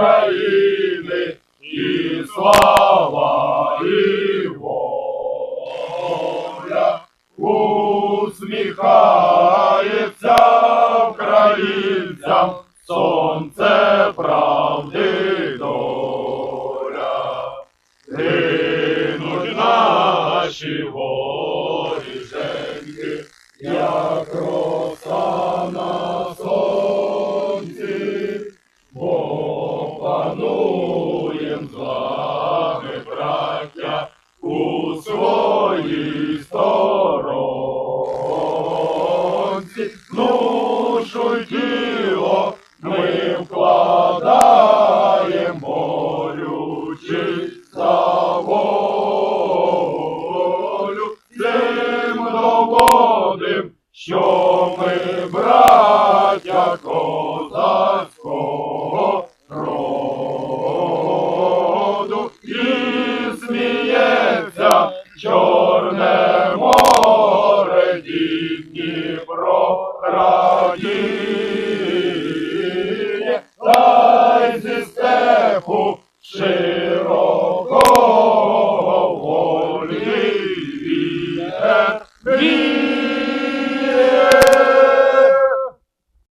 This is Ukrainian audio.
України і слава і воля. усміхається українцям сонце правди доля. Гинуть наші воля. Своїй сторонці. Душу й тіло ми вкладаємо, борючись за волю. Цим доводим, що ми браття і зі степу широко волі вітер.